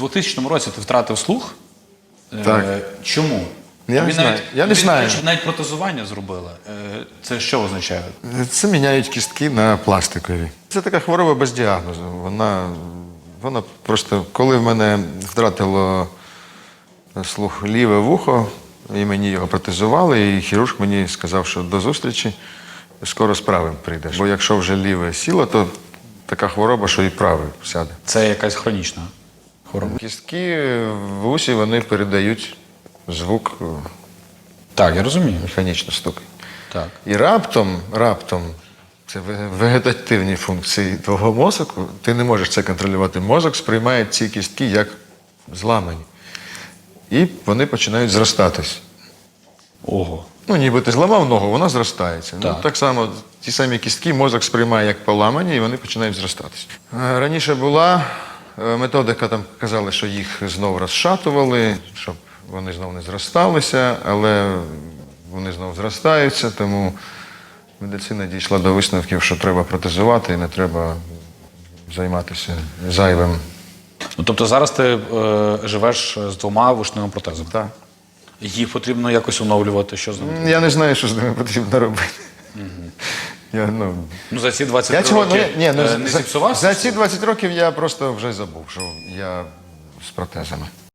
2000 році ти втратив слух. Е, Чому? Я не знаю. навіть- Я не знаю. речі, Навіть протезування зробили. Е, Це що означає? Це міняють кістки на пластикові. Це така хвороба без діагнозу. Вона, вона просто, коли в мене втратило слух ліве вухо, і мені його протезували, і хірург мені сказав, що до зустрічі скоро з правим прийдеш. Бо якщо вже ліве сіло, то така хвороба, що і праве сяде. Це якась хронічна хвороба. Кістки в усі вони передають звук е, Так, я розумію. механічно стукає. Так. І раптом, раптом, це вегетативні функції твого мозку, ти не можеш це контролювати. Мозок сприймає ці кістки як зламані. І вони починають зростатись. Ого. Ну, ніби ти зламав ногу, вона зростається. Ну, Так. так само ті самі кістки мозок сприймає як поламані, і вони починають зростатися. Е, Раніше була методика, там казали, що їх знову розшатували, щоб вони знову не зросталися, але вони знову зростаються, тому медицина дійшла до висновків, що треба протезувати і не треба займатися зайвим. Ну, тобто зараз ти е, живеш з двома вушними протезами. Так. Їх потрібно якось оновлювати. Що з ними? Я не знаю, що з ними потрібно робити. Я, ну, Ну, за ці 20 Я чого, років ну, ні, ну, е, не за, зіпсувався? за ці 20 років я просто вже забув, що я з протезами.